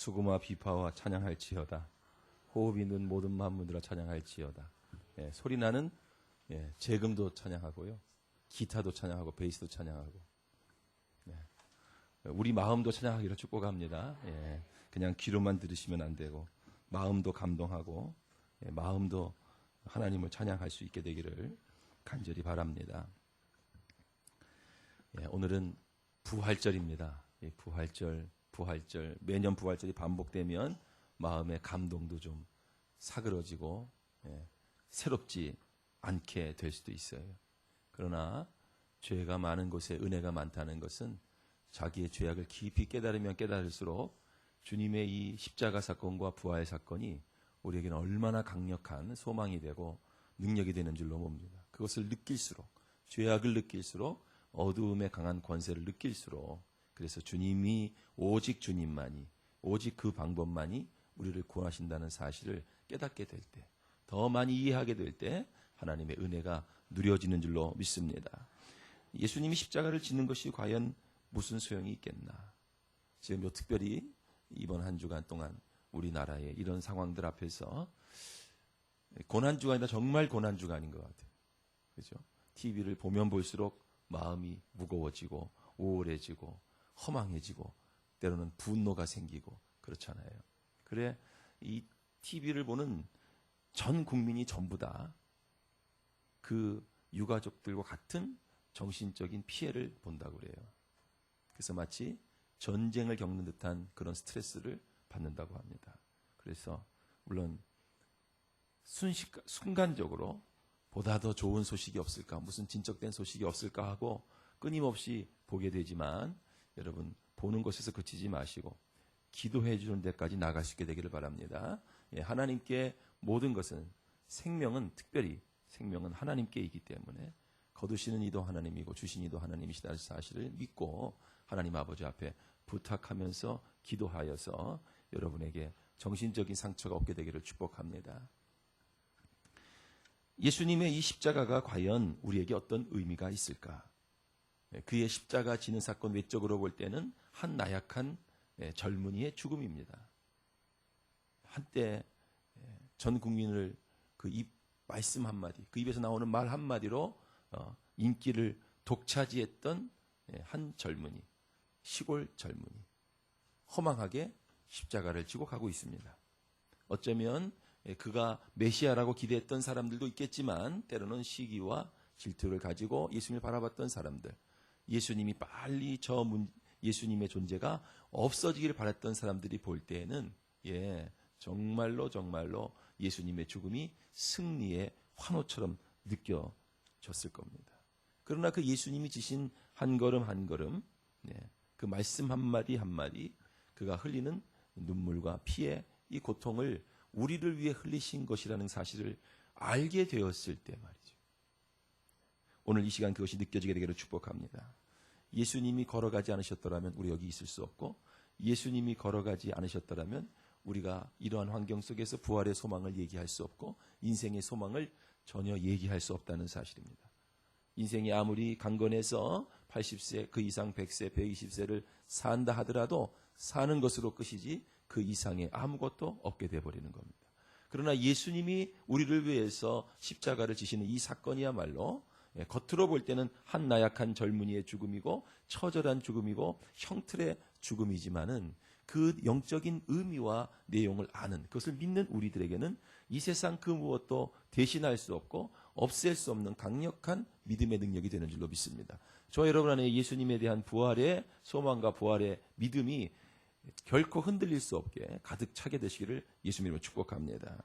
수구마 비파와 찬양할지어다. 호흡 있는 모든 만문들아 찬양할지어다. 예, 소리 나는 예, 재금도 찬양하고요. 기타도 찬양하고 베이스도 찬양하고. 네. 우리 마음도 찬양하기로 축복합니다. 예, 그냥 귀로만 들으시면 안 되고 마음도 감동하고 예, 마음도 하나님을 찬양할 수 있게 되기를 간절히 바랍니다. 예, 오늘은 부활절입니다. 이 부활절, 부활절 매년 부활절이 반복되면 마음의 감동도 좀 사그러지고 예, 새롭지 않게 될 수도 있어요. 그러나 죄가 많은 곳에 은혜가 많다는 것은 자기의 죄악을 깊이 깨달으면 깨달을수록 주님의 이 십자가 사건과 부활 사건이 우리에게는 얼마나 강력한 소망이 되고 능력이 되는 줄로 봅니다. 그것을 느낄수록 죄악을 느낄수록 어두움의 강한 권세를 느낄수록 그래서 주님이 오직 주님만이 오직 그 방법만이 우리를 구하신다는 사실을 깨닫게 될 때, 더 많이 이해하게 될 때 하나님의 은혜가 누려지는 줄로 믿습니다. 예수님이 십자가를 짓는 것이 과연 무슨 소용이 있겠나? 지금 요 특별히 이번 한 주간 동안 우리나라의 이런 상황들 앞에서 고난 주간이다 정말 고난 주간인 것 같아요. 그죠? TV를 보면 볼수록 마음이 무거워지고 우울해지고 허망해지고 때로는 분노가 생기고 그렇잖아요. 그래 이 TV를 보는 전 국민이 전부 다 그 유가족들과 같은 정신적인 피해를 본다고 그래요. 그래서 마치 전쟁을 겪는 듯한 그런 스트레스를 받는다고 합니다. 그래서 물론 순식, 순간적으로 보다 더 좋은 소식이 없을까, 무슨 진척된 소식이 없을까 하고 끊임없이 보게 되지만 여러분 보는 것에서 그치지 마시고 기도해 주는 데까지 나갈 수 있게 되기를 바랍니다. 예, 하나님께 모든 것은 생명은 특별히 생명은 하나님께 있기 때문에 거두시는 이도 하나님이고 주신 이도 하나님이시다는 사실을 믿고 하나님 아버지 앞에 부탁하면서 기도하여서 여러분에게 정신적인 상처가 없게 되기를 축복합니다. 예수님의 이 십자가가 과연 우리에게 어떤 의미가 있을까? 예, 그의 십자가 지는 사건 외적으로 볼 때는 한 나약한 예, 젊은이의 죽음입니다. 한때 예, 전 국민을 그 입 말씀 한마디, 그 입에서 나오는 말 한마디로 어, 인기를 독차지했던 한 젊은이, 시골 젊은이, 허망하게 십자가를 지고 가고 있습니다. 어쩌면 그가 메시아라고 기대했던 사람들도 있겠지만 때로는 시기와 질투를 가지고 예수님을 바라봤던 사람들, 예수님이 빨리 저 문, 예수님의 존재가 없어지기를 바랐던 사람들이 볼 때에는 예, 정말로 정말로 예수님의 죽음이 승리의 환호처럼 느껴졌을 겁니다. 그러나 그 예수님이 지신 한 걸음 한 걸음, 예, 그 말씀 한 마디 한 마디, 그가 흘리는 눈물과 피의 이 고통을 우리를 위해 흘리신 것이라는 사실을 알게 되었을 때 말이죠. 오늘 이 시간 그것이 느껴지게 되기를 축복합니다. 예수님이 걸어가지 않으셨더라면 우리 여기 있을 수 없고 예수님이 걸어가지 않으셨더라면 우리가 이러한 환경 속에서 부활의 소망을 얘기할 수 없고 인생의 소망을 전혀 얘기할 수 없다는 사실입니다. 인생이 아무리 강건해서 80세, 그 이상 100세, 120세를 산다 하더라도 사는 것으로 끝이지 그 이상의 아무것도 없게 돼 버리는 겁니다. 그러나 예수님이 우리를 위해서 십자가를 지시는 이 사건이야말로 예, 겉으로 볼 때는 한 나약한 젊은이의 죽음이고 처절한 죽음이고 형틀의 죽음이지만은 그 영적인 의미와 내용을 아는 그것을 믿는 우리들에게는 이 세상 그 무엇도 대신할 수 없고 없앨 수 없는 강력한 믿음의 능력이 되는 줄로 믿습니다. 저 여러분 안에 예수님에 대한 부활의 소망과 부활의 믿음이 결코 흔들릴 수 없게 가득 차게 되시기를 예수님으로 축복합니다.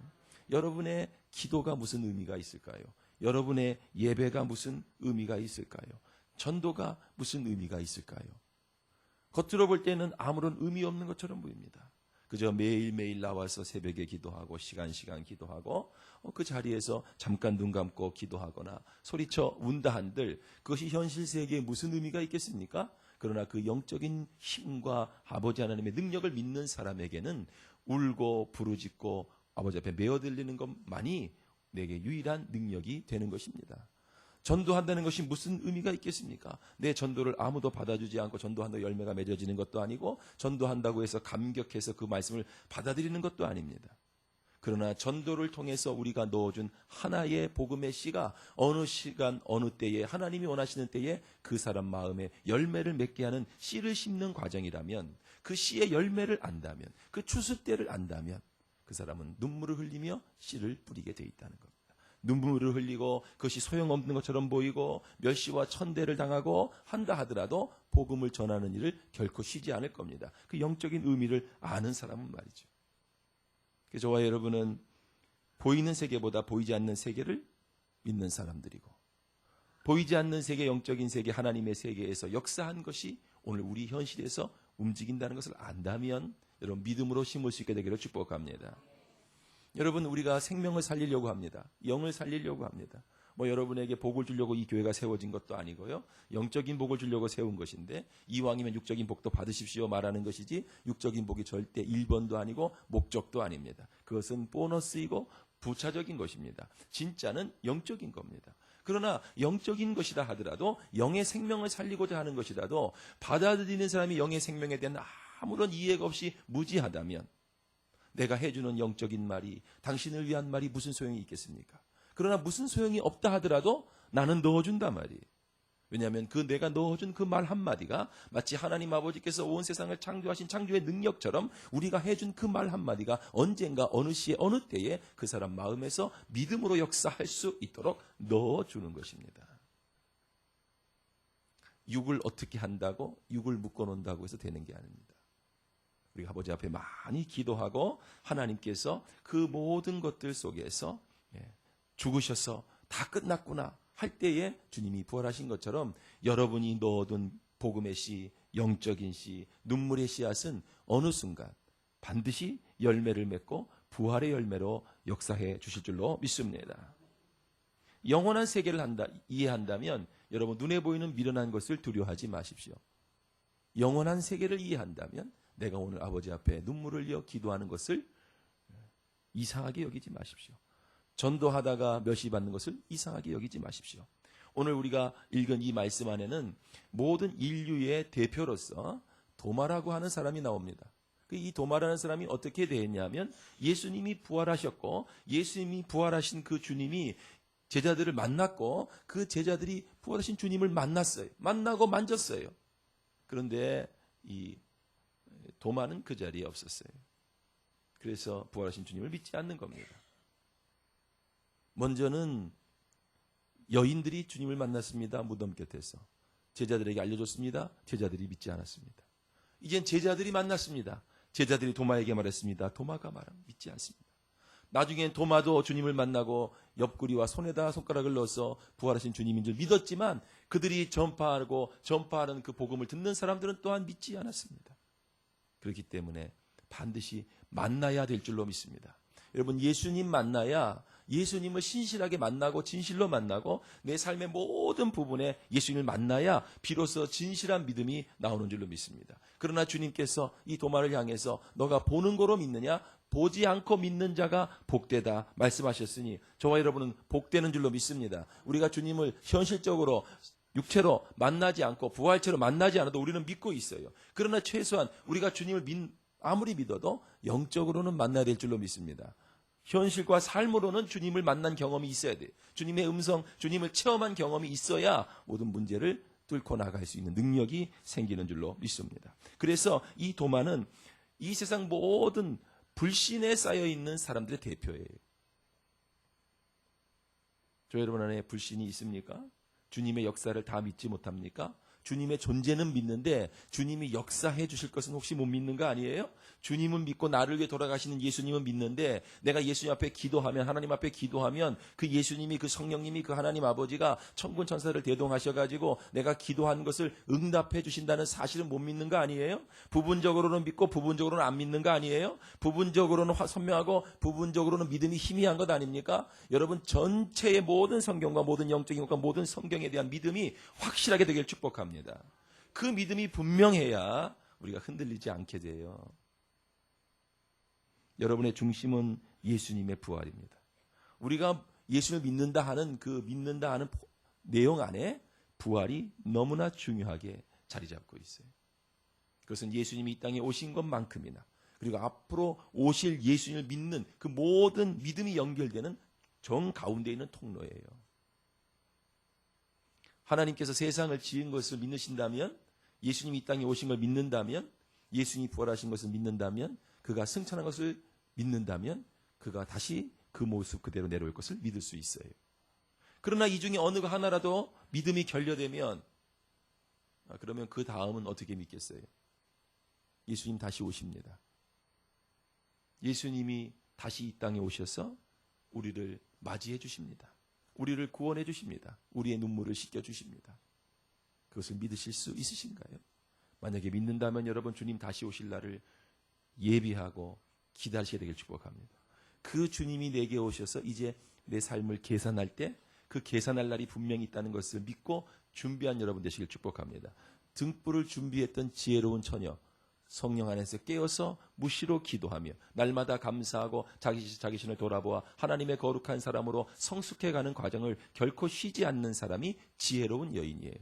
여러분의 기도가 무슨 의미가 있을까요? 여러분의 예배가 무슨 의미가 있을까요? 전도가 무슨 의미가 있을까요? 겉으로 볼 때는 아무런 의미 없는 것처럼 보입니다. 그저 매일매일 나와서 새벽에 기도하고 시간 시간 기도하고 어, 그 자리에서 잠깐 눈 감고 기도하거나 소리쳐 운다 한들 그것이 현실 세계에 무슨 의미가 있겠습니까? 그러나 그 영적인 힘과 아버지 하나님의 능력을 믿는 사람에게는 울고 부르짖고 아버지 앞에 메어들리는 것만이 내게 유일한 능력이 되는 것입니다. 전도한다는 것이 무슨 의미가 있겠습니까? 내 전도를 아무도 받아주지 않고 전도한다고 열매가 맺어지는 것도 아니고 전도한다고 해서 감격해서 그 말씀을 받아들이는 것도 아닙니다. 그러나 전도를 통해서 우리가 넣어준 하나의 복음의 씨가 어느 시간 어느 때에 하나님이 원하시는 때에 그 사람 마음에 열매를 맺게 하는 씨를 심는 과정이라면 그 씨의 열매를 안다면 그 추수 때를 안다면 그 사람은 눈물을 흘리며 씨를 뿌리게 돼 있다는 겁니다. 눈물을 흘리고 그것이 소용없는 것처럼 보이고 멸시와 천대를 당하고 한다 하더라도 복음을 전하는 일을 결코 쉬지 않을 겁니다. 그 영적인 의미를 아는 사람은 말이죠. 저와 여러분은 보이는 세계보다 보이지 않는 세계를 믿는 사람들이고 보이지 않는 세계 영적인 세계 하나님의 세계에서 역사한 것이 오늘 우리 현실에서 움직인다는 것을 안다면 여러분 믿음으로 심을 수 있게 되기를 축복합니다. 여러분 우리가 생명을 살리려고 합니다. 영을 살리려고 합니다. 뭐 여러분에게 복을 주려고 이 교회가 세워진 것도 아니고요. 영적인 복을 주려고 세운 것인데 이왕이면 육적인 복도 받으십시오 말하는 것이지 육적인 복이 절대 1번도 아니고 목적도 아닙니다. 그것은 보너스이고 부차적인 것입니다. 진짜는 영적인 겁니다. 그러나 영적인 것이라 하더라도 영의 생명을 살리고자 하는 것이라도 받아들이는 사람이 영의 생명에 대한 아무런 이해가 없이 무지하다면 내가 해주는 영적인 말이 당신을 위한 말이 무슨 소용이 있겠습니까? 그러나 무슨 소용이 없다 하더라도 나는 넣어준단 말이에요. 왜냐하면 그 내가 넣어준 그 말 한마디가 마치 하나님 아버지께서 온 세상을 창조하신 창조의 능력처럼 우리가 해준 그 말 한마디가 언젠가 어느 시에 어느 때에 그 사람 마음에서 믿음으로 역사할 수 있도록 넣어주는 것입니다. 육을 어떻게 한다고 육을 묶어놓는다고 해서 되는 게 아닙니다. 우리 아버지 앞에 많이 기도하고 하나님께서 그 모든 것들 속에서 예, 죽으셔서 다 끝났구나 할 때에 주님이 부활하신 것처럼 여러분이 넣어둔 복음의 씨, 영적인 씨, 눈물의 씨앗은 어느 순간 반드시 열매를 맺고 부활의 열매로 역사해 주실 줄로 믿습니다. 영원한 세계를 한다, 이해한다면 여러분 눈에 보이는 미련한 것을 두려워하지 마십시오. 영원한 세계를 이해한다면 내가 오늘 아버지 앞에 눈물을 흘려 기도하는 것을 이상하게 여기지 마십시오. 전도하다가 멸시받는 것을 이상하게 여기지 마십시오. 오늘 우리가 읽은 이 말씀 안에는 모든 인류의 대표로서 도마라고 하는 사람이 나옵니다. 그이 도마라는 사람이 어떻게 되었냐면 예수님이 부활하셨고 예수님이 부활하신 그 주님이 제자들을 만났고 그 제자들이 부활하신 주님을 만났어요. 만나고 만졌어요. 그런데 이 도마는 그 자리에 없었어요. 그래서 부활하신 주님을 믿지 않는 겁니다. 먼저는 여인들이 주님을 만났습니다. 무덤 곁에서. 제자들에게 알려줬습니다. 제자들이 믿지 않았습니다. 이젠 제자들이 만났습니다. 제자들이 도마에게 말했습니다. 도마가 말함 믿지 않습니다. 나중엔 도마도 주님을 만나고 옆구리와 손에다 손가락을 넣어서 부활하신 주님인 줄 믿었지만 그들이 전파하고 전파하는 그 복음을 듣는 사람들은 또한 믿지 않았습니다. 그렇기 때문에 반드시 만나야 될 줄로 믿습니다. 여러분 예수님 만나야 예수님을 신실하게 만나고 진실로 만나고 내 삶의 모든 부분에 예수님을 만나야 비로소 진실한 믿음이 나오는 줄로 믿습니다. 그러나 주님께서 이 도마를 향해서 너가 보는 거로 믿느냐 보지 않고 믿는 자가 복되다 말씀하셨으니 저와 여러분은 복되는 줄로 믿습니다. 우리가 주님을 현실적으로 육체로 만나지 않고 부활체로 만나지 않아도 우리는 믿고 있어요. 그러나 최소한 우리가 주님을 믿, 아무리 믿어도 영적으로는 만나야 될 줄로 믿습니다. 현실과 삶으로는 주님을 만난 경험이 있어야 돼. 주님의 음성, 주님을 체험한 경험이 있어야 모든 문제를 뚫고 나갈 수 있는 능력이 생기는 줄로 믿습니다. 그래서 이 도마는 이 세상 모든 불신에 쌓여 있는 사람들의 대표예요. 저 여러분 안에 불신이 있습니까? 주님의 역사를 다 믿지 못합니까? 주님의 존재는 믿는데 주님이 역사해 주실 것은 혹시 못 믿는 거 아니에요? 주님은 믿고 나를 위해 돌아가시는 예수님은 믿는데 내가 예수님 앞에 기도하면 하나님 앞에 기도하면 그 예수님이 그 성령님이 그 하나님 아버지가 천군 천사를 대동하셔 가지고 내가 기도한 것을 응답해 주신다는 사실은 못 믿는 거 아니에요? 부분적으로는 믿고 부분적으로는 안 믿는 거 아니에요? 부분적으로는 선명하고 부분적으로는 믿음이 희미한 것 아닙니까? 여러분 전체의 모든 성경과 모든 영적인 것과 모든 성경에 대한 믿음이 확실하게 되길 축복합니다. 그 믿음이 분명해야 우리가 흔들리지 않게 돼요. 여러분의 중심은 예수님의 부활입니다. 우리가 예수를 믿는다 하는 그 믿는다 하는 내용 안에 부활이 너무나 중요하게 자리 잡고 있어요. 그것은 예수님이 이 땅에 오신 것만큼이나 그리고 앞으로 오실 예수님을 믿는 그 모든 믿음이 연결되는 정 가운데 있는 통로예요. 하나님께서 세상을 지은 것을 믿으신다면 예수님이 이 땅에 오신 걸 믿는다면 예수님이 부활하신 것을 믿는다면 그가 승천한 것을 믿는다면 그가 다시 그 모습 그대로 내려올 것을 믿을 수 있어요. 그러나 이 중에 어느 하나라도 믿음이 결여되면 아, 그러면 그 다음은 어떻게 믿겠어요? 예수님 다시 오십니다. 예수님이 다시 이 땅에 오셔서 우리를 맞이해 주십니다. 우리를 구원해 주십니다. 우리의 눈물을 씻겨 주십니다. 그것을 믿으실 수 있으신가요? 만약에 믿는다면 여러분 주님 다시 오실 날을 예비하고 기다리셔야 되길 축복합니다. 그 주님이 내게 오셔서 이제 내 삶을 계산할 때 그 계산할 날이 분명히 있다는 것을 믿고 준비한 여러분 되시길 축복합니다. 등불을 준비했던 지혜로운 처녀 성령 안에서 깨어서 무시로 기도하며 날마다 감사하고 자기 자기 신을 돌아보아 하나님의 거룩한 사람으로 성숙해가는 과정을 결코 쉬지 않는 사람이 지혜로운 여인이에요.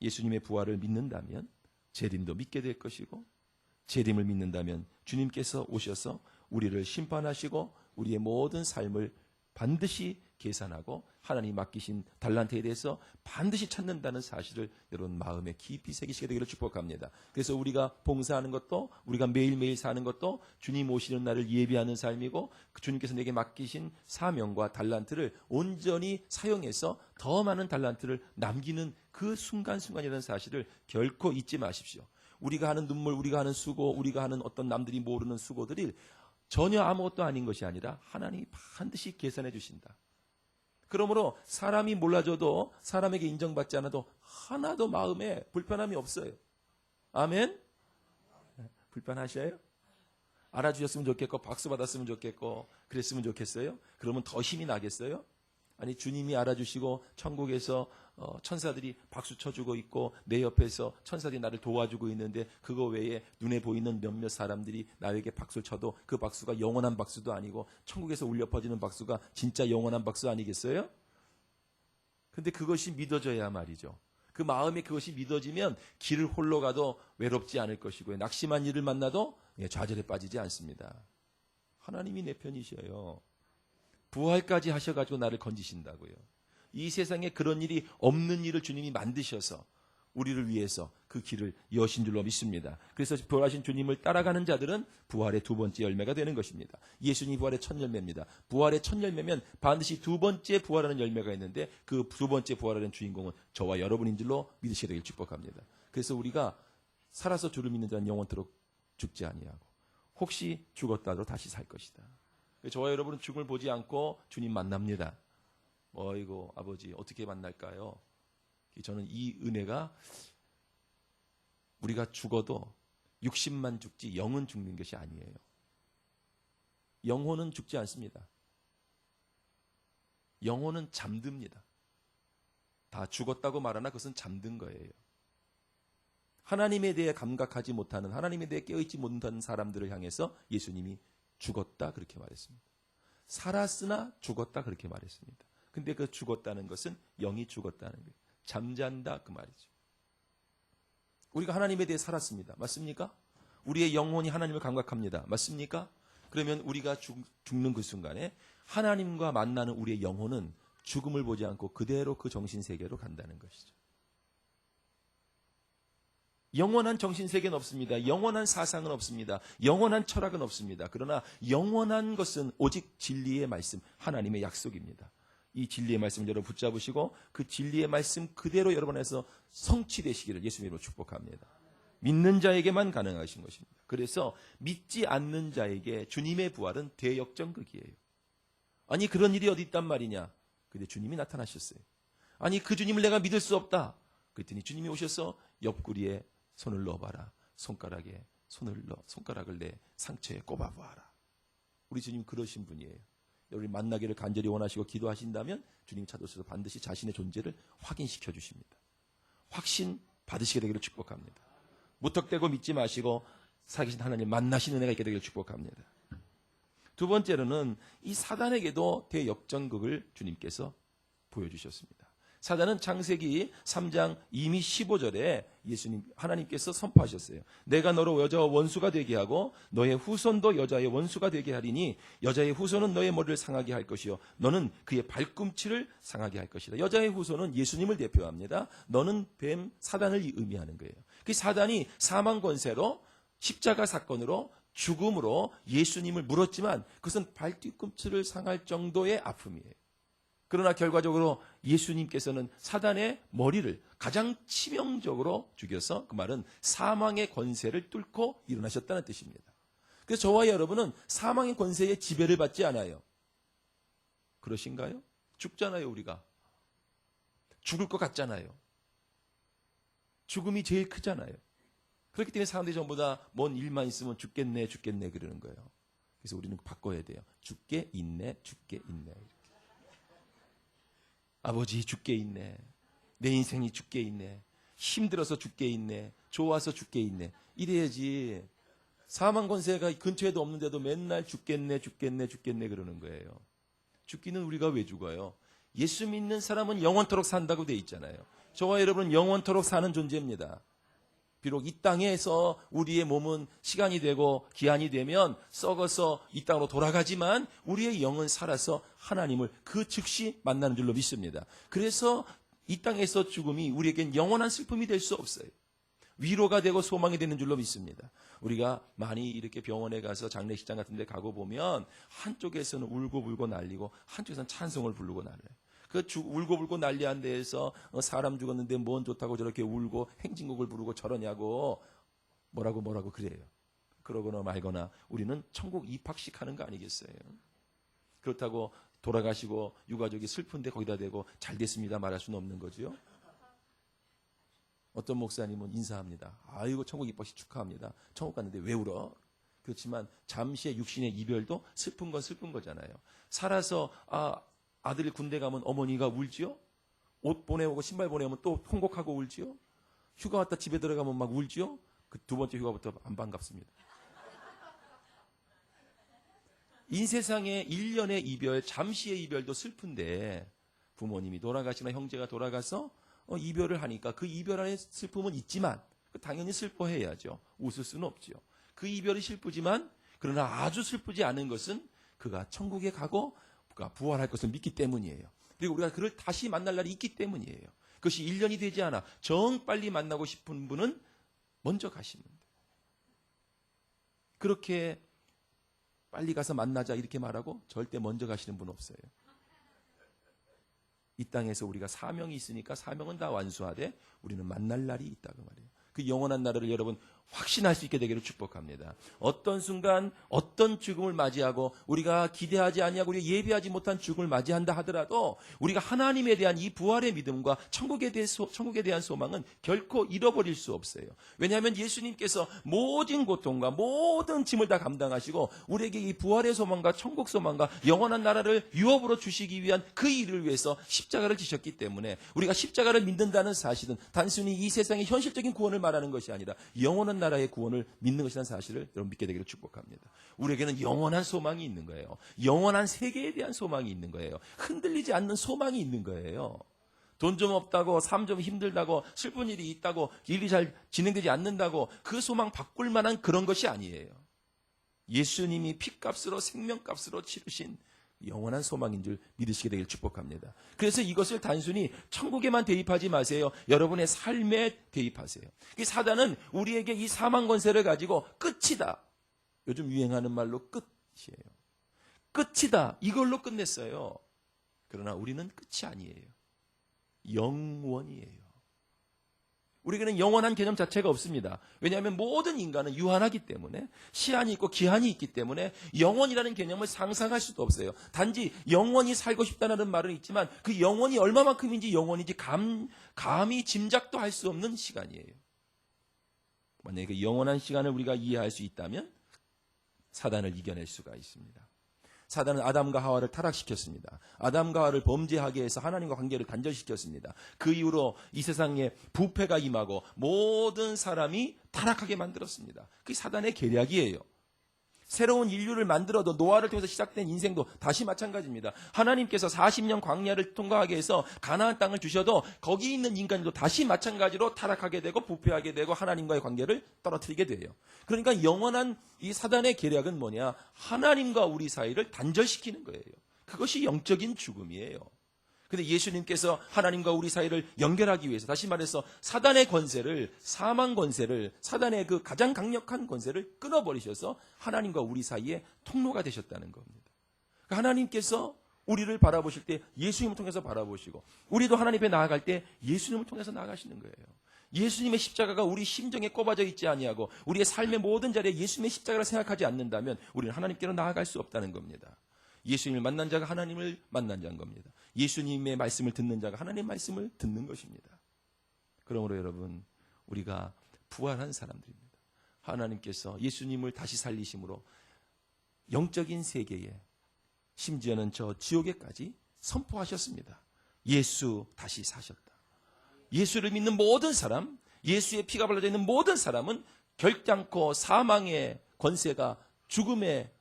예수님의 부활을 믿는다면 재림도 믿게 될 것이고 재림을 믿는다면 주님께서 오셔서 우리를 심판하시고 우리의 모든 삶을 반드시 계산하고 하나님 맡기신 달란트에 대해서 반드시 찾는다는 사실을 여러분 마음에 깊이 새기시게 되기를 축복합니다. 그래서 우리가 봉사하는 것도 우리가 매일매일 사는 것도 주님 오시는 날을 예비하는 삶이고 그 주님께서 내게 맡기신 사명과 달란트를 온전히 사용해서 더 많은 달란트를 남기는 그 순간순간이라는 사실을 결코 잊지 마십시오. 우리가 하는 눈물, 우리가 하는 수고, 우리가 하는 어떤 남들이 모르는 수고들이 전혀 아무것도 아닌 것이 아니라 하나님이 반드시 계산해 주신다. 그러므로 사람이 몰라줘도 사람에게 인정받지 않아도 하나도 마음에 불편함이 없어요. 아멘? 불편하셔요? 알아주셨으면 좋겠고 박수 받았으면 좋겠고 그랬으면 좋겠어요? 그러면 더 힘이 나겠어요? 아니 주님이 알아주시고 천국에서 어, 천사들이 박수 쳐주고 있고 내 옆에서 천사들이 나를 도와주고 있는데 그거 외에 눈에 보이는 몇몇 사람들이 나에게 박수를 쳐도 그 박수가 영원한 박수도 아니고 천국에서 울려 퍼지는 박수가 진짜 영원한 박수 아니겠어요? 근데 그것이 믿어져야 말이죠. 그 마음에 그것이 믿어지면 길을 홀로 가도 외롭지 않을 것이고요. 낙심한 일을 만나도 예, 좌절에 빠지지 않습니다. 하나님이 내 편이셔요. 부활까지 하셔가지고 나를 건지신다고요. 이 세상에 그런 일이 없는 일을 주님이 만드셔서 우리를 위해서 그 길을 여신 줄로 믿습니다. 그래서 부활하신 주님을 따라가는 자들은 부활의 두 번째 열매가 되는 것입니다. 예수님 부활의 첫 열매입니다. 부활의 첫 열매면 반드시 두 번째 부활하는 열매가 있는데 그 두 번째 부활하는 주인공은 저와 여러분인 줄로 믿으셔야 되길 축복합니다. 그래서 우리가 살아서 주를 믿는 자는 영원토록 죽지 아니하고 혹시 죽었다 도 다시 살 것이다. 저와 여러분은 죽음을 보지 않고 주님 만납니다. 어이고 아버지 어떻게 만날까요? 저는 이 은혜가 우리가 죽어도 60만 죽지 영은 죽는 것이 아니에요. 영혼은 죽지 않습니다. 영혼은 잠듭니다. 다 죽었다고 말하나 그것은 잠든 거예요. 하나님에 대해 감각하지 못하는 하나님에 대해 깨어있지 못하는 사람들을 향해서 예수님이 죽었다 그렇게 말했습니다. 살았으나 죽었다 그렇게 말했습니다. 근데 그 죽었다는 것은 영이 죽었다는 거예요. 잠잔다 그 말이죠. 우리가 하나님에 대해 살았습니다. 맞습니까? 우리의 영혼이 하나님을 감각합니다. 맞습니까? 그러면 우리가 죽, 죽는 그 순간에 하나님과 만나는 우리의 영혼은 죽음을 보지 않고 그대로 그 정신 세계로 간다는 것이죠. 영원한 정신세계는 없습니다. 영원한 사상은 없습니다. 영원한 철학은 없습니다. 그러나 영원한 것은 오직 진리의 말씀, 하나님의 약속입니다. 이 진리의 말씀을 여러분 붙잡으시고 그 진리의 말씀 그대로 여러분 안에서 성취되시기를 예수님으로 축복합니다. 믿는 자에게만 가능하신 것입니다. 그래서 믿지 않는 자에게 주님의 부활은 대역전극이에요. 아니 그런 일이 어디 있단 말이냐? 근데 주님이 나타나셨어요. 아니 그 주님을 내가 믿을 수 없다. 그랬더니 주님이 오셔서 옆구리에 손을 넣어봐라. 손가락에 손을 넣어 손가락을 내 상처에 꼽아보아라. 우리 주님 그러신 분이에요. 여러분이 만나기를 간절히 원하시고 기도하신다면 주님 찾으셔서 반드시 자신의 존재를 확인시켜 주십니다. 확신 받으시게 되기를 축복합니다. 무턱대고 믿지 마시고 사귀신 하나님 만나시는 은혜가 있게 되기를 축복합니다. 두 번째로는 이 사단에게도 대역전극을 주님께서 보여주셨습니다. 사단은 창세기 3장 이미 15절에 예수님 하나님께서 선포하셨어요. 내가 너로 여자와 원수가 되게 하고 너의 후손도 여자의 원수가 되게 하리니 여자의 후손은 너의 머리를 상하게 할 것이요 너는 그의 발꿈치를 상하게 할 것이다. 여자의 후손은 예수님을 대표합니다. 너는 뱀 사단을 의미하는 거예요. 그 사단이 사망 권세로 십자가 사건으로 죽음으로 예수님을 물었지만 그것은 발뒤꿈치를 상할 정도의 아픔이에요. 그러나 결과적으로 예수님께서는 사단의 머리를 가장 치명적으로 죽여서 그 말은 사망의 권세를 뚫고 일어나셨다는 뜻입니다. 그래서 저와 여러분은 사망의 권세의 지배를 받지 않아요. 그러신가요? 죽잖아요, 우리가. 죽을 것 같잖아요. 죽음이 제일 크잖아요. 그렇기 때문에 사람들이 전부 다 뭔 일만 있으면 죽겠네, 죽겠네 그러는 거예요. 그래서 우리는 바꿔야 돼요. 죽게 있네, 죽게 있네. 아버지 죽게 있네. 내 인생이 죽게 있네. 힘들어서 죽게 있네. 좋아서 죽게 있네. 이래야지. 사망 권세가 근처에도 없는데도 맨날 죽겠네, 죽겠네, 죽겠네 그러는 거예요. 죽기는 우리가 왜 죽어요? 예수 믿는 사람은 영원토록 산다고 돼 있잖아요. 저와 여러분은 영원토록 사는 존재입니다. 비록 이 땅에서 우리의 몸은 시간이 되고 기한이 되면 썩어서 이 땅으로 돌아가지만 우리의 영은 살아서 하나님을 그 즉시 만나는 줄로 믿습니다. 그래서 이 땅에서 죽음이 우리에겐 영원한 슬픔이 될 수 없어요. 위로가 되고 소망이 되는 줄로 믿습니다. 우리가 많이 이렇게 병원에 가서 장례식장 같은 데 가고 보면 한쪽에서는 울고 불고 난리고 한쪽에서는 찬송을 부르고 난리요. 그 주, 울고 불고 난리한 데에서 어, 사람 죽었는데 뭔 좋다고 저렇게 울고 행진곡을 부르고 저러냐고 뭐라고 뭐라고 그래요. 그러거나 말거나 우리는 천국 입학식 하는 거 아니겠어요? 그렇다고 돌아가시고 유가족이 슬픈데 거기다 대고 잘 됐습니다 말할 수는 없는 거지요. 어떤 목사님은 인사합니다. 아이고 천국 입학식 축하합니다. 천국 갔는데 왜 울어? 그렇지만 잠시의 육신의 이별도 슬픈 건 슬픈 거잖아요. 살아서 아 아들이 군대 가면 어머니가 울지요? 옷 보내오고 신발 보내오면 또 통곡하고 울지요? 휴가 왔다 집에 들어가면 막 울지요? 그 두 번째 휴가부터 안 반갑습니다. 인세상의 1년의 이별, 잠시의 이별도 슬픈데 부모님이 돌아가시나 형제가 돌아가서 어, 이별을 하니까 그 이별 안에 슬픔은 있지만 그 당연히 슬퍼해야죠. 웃을 수는 없지요. 그 이별이 슬프지만 그러나 아주 슬프지 않은 것은 그가 천국에 가고 그가 부활할 것을 믿기 때문이에요. 그리고 우리가 그를 다시 만날 날이 있기 때문이에요. 그것이 1년이 되지 않아 정 빨리 만나고 싶은 분은 먼저 가시면 돼요. 그렇게 빨리 가서 만나자 이렇게 말하고 절대 먼저 가시는 분 없어요. 이 땅에서 우리가 사명이 있으니까 사명은 다 완수하되 우리는 만날 날이 있다고 말이에요. 그 영원한 나라를 여러분 확신할 수 있게 되기를 축복합니다. 어떤 순간 어떤 죽음을 맞이하고 우리가 기대하지 아니하고 우리 예비하지 못한 죽음을 맞이한다 하더라도 우리가 하나님에 대한 이 부활의 믿음과 천국에 대한, 소, 천국에 대한 소망은 결코 잃어버릴 수 없어요. 왜냐하면 예수님께서 모든 고통과 모든 짐을 다 감당하시고 우리에게 이 부활의 소망과 천국 소망과 영원한 나라를 유업으로 주시기 위한 그 일을 위해서 십자가를 지셨기 때문에 우리가 십자가를 믿는다는 사실은 단순히 이 세상의 현실적인 구원을 말하는 것이 아니라 영원한 나라의 구원을 믿는 것이라는 사실을 여러분 믿게 되기를 축복합니다. 우리에게는 영원한 소망이 있는 거예요. 영원한 세계에 대한 소망이 있는 거예요. 흔들리지 않는 소망이 있는 거예요. 돈 좀 없다고, 삶 좀 힘들다고, 슬픈 일이 있다고, 일이 잘 진행되지 않는다고 그 소망 바꿀 만한 그런 것이 아니에요. 예수님이 피값으로 생명값으로 치르신 영원한 소망인 줄 믿으시게 되길 축복합니다. 그래서 이것을 단순히 천국에만 대입하지 마세요. 여러분의 삶에 대입하세요. 이 사단은 우리에게 이 사망 권세를 가지고 끝이다. 요즘 유행하는 말로 끝이에요. 끝이다. 이걸로 끝냈어요. 그러나 우리는 끝이 아니에요. 영원이에요. 우리에게는 영원한 개념 자체가 없습니다. 왜냐하면 모든 인간은 유한하기 때문에 시한이 있고 기한이 있기 때문에 영원이라는 개념을 상상할 수도 없어요. 단지 영원히 살고 싶다는 말은 있지만 그 영원이 얼마만큼인지 영원인지 감, 감히 짐작도 할 수 없는 시간이에요. 만약에 그 영원한 시간을 우리가 이해할 수 있다면 사단을 이겨낼 수가 있습니다. 사단은 아담과 하와를 타락시켰습니다. 아담과 하와를 범죄하게 해서 하나님과 관계를 단절시켰습니다. 그 이후로 이 세상에 부패가 임하고 모든 사람이 타락하게 만들었습니다. 그게 사단의 계략이에요. 새로운 인류를 만들어도 노아를 통해서 시작된 인생도 다시 마찬가지입니다. 하나님께서 40년 광야를 통과하게 해서 가나안 땅을 주셔도 거기 있는 인간도 다시 마찬가지로 타락하게 되고 부패하게 되고 하나님과의 관계를 떨어뜨리게 돼요. 그러니까 영원한 이 사단의 계략은 뭐냐? 하나님과 우리 사이를 단절시키는 거예요. 그것이 영적인 죽음이에요. 근데 예수님께서 하나님과 우리 사이를 연결하기 위해서 다시 말해서 사단의 권세를 사망 권세를 사단의 그 가장 강력한 권세를 끊어버리셔서 하나님과 우리 사이에 통로가 되셨다는 겁니다. 그러니까 하나님께서 우리를 바라보실 때 예수님을 통해서 바라보시고 우리도 하나님 앞에 나아갈 때 예수님을 통해서 나아가시는 거예요. 예수님의 십자가가 우리 심정에 꼽아져 있지 아니하고 우리의 삶의 모든 자리에 예수님의 십자가를 생각하지 않는다면 우리는 하나님께로 나아갈 수 없다는 겁니다. 예수님을 만난 자가 하나님을 만난 자인 겁니다. 예수님의 말씀을 듣는 자가 하나님의 말씀을 듣는 것입니다. 그러므로 여러분, 우리가 부활한 사람들입니다. 하나님께서 예수님을 다시 살리심으로 영적인 세계에 심지어는 저 지옥에까지 선포하셨습니다. 예수 다시 사셨다. 예수를 믿는 모든 사람, 예수의 피가 발라져 있는 모든 사람은 결단코 사망의 권세가 죽음의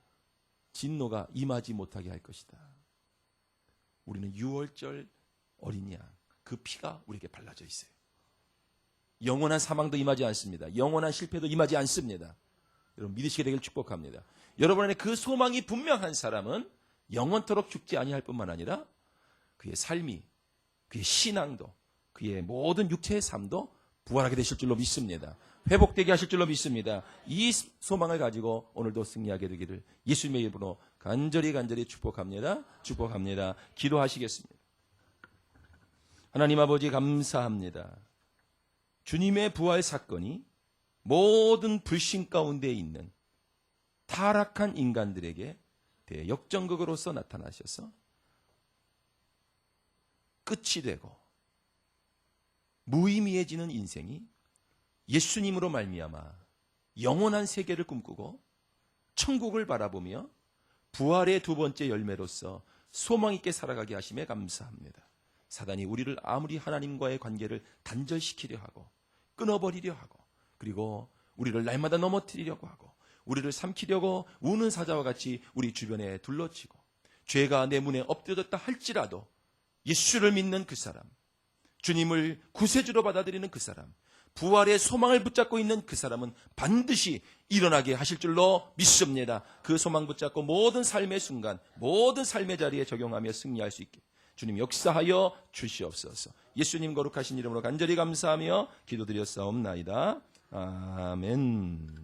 진노가 임하지 못하게 할 것이다. 우리는 6월절 어린 양, 그 피가 우리에게 발라져 있어요. 영원한 사망도 임하지 않습니다. 영원한 실패도 임하지 않습니다. 여러분 믿으시게 되길 축복합니다. 여러분 안에 그 소망이 분명한 사람은 영원토록 죽지 아니할 뿐만 아니라 그의 삶이, 그의 신앙도, 그의 모든 육체의 삶도 부활하게 되실 줄로 믿습니다. 회복되게 하실 줄로 믿습니다. 이 소망을 가지고 오늘도 승리하게 되기를 예수님의 이름으로 간절히 간절히 축복합니다. 축복합니다. 기도하시겠습니다. 하나님 아버지 감사합니다. 주님의 부활 사건이 모든 불신 가운데 있는 타락한 인간들에게 대역전극으로서 나타나셔서 끝이 되고 무의미해지는 인생이 예수님으로 말미암아 영원한 세계를 꿈꾸고 천국을 바라보며 부활의 두 번째 열매로서 소망 있게 살아가게 하심에 감사합니다. 사단이 우리를 아무리 하나님과의 관계를 단절시키려 하고 끊어버리려 하고 그리고 우리를 날마다 넘어뜨리려고 하고 우리를 삼키려고 우는 사자와 같이 우리 주변에 둘러치고 죄가 내 문에 엎드려졌다 할지라도 예수를 믿는 그 사람 주님을 구세주로 받아들이는 그 사람, 부활의 소망을 붙잡고 있는 그 사람은 반드시 일어나게 하실 줄로 믿습니다. 그 소망 붙잡고 모든 삶의 순간, 모든 삶의 자리에 적용하며 승리할 수 있게 주님 역사하여 주시옵소서. 예수님 거룩하신 이름으로 간절히 감사하며 기도드렸사옵나이다. 아멘.